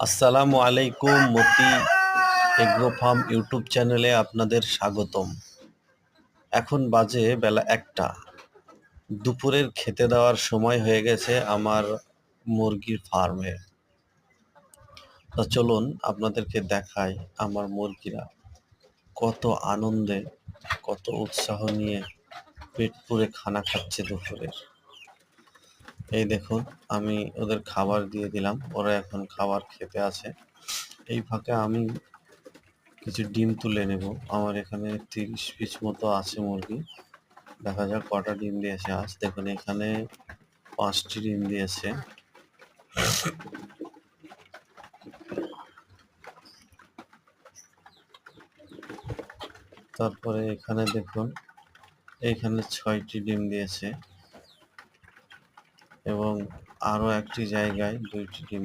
আসসালামু আলাইকুম মতি agro farm YouTube চ্যানেলে আপনাদের স্বাগতম। এখন বাজে বেলা একটা। দুপুরের খেতে দেওয়ার সময় হয়ে গেছে আমার মুরগির ফার্মে। তো চলুন আপনাদেরকে দেখাই আমার মুরগিরা কত আনন্দে, কত উৎসাহ নিয়ে পেট পুরে খানা খাচ্ছে দুপুরের। এই দেখুন, আমি ওদের খাবার দিয়ে দিলাম। ওরা এখন খাবার খেতে আছে। এই ফাঁকে আমি কিছু ডিম তুলে নেব। আমার এখানে তিরিশ পিস মতো আছে মুরগি। দেখা যাক কটা ডিম দিয়েছে আজ। দেখুন, এখানে পাঁচটি ডিম দিয়েছে। তারপরে এখানে দেখুন, এখানে ছয়টি ডিম দিয়েছে। এবং আরও একটি জায়গায় দুইটি ডিম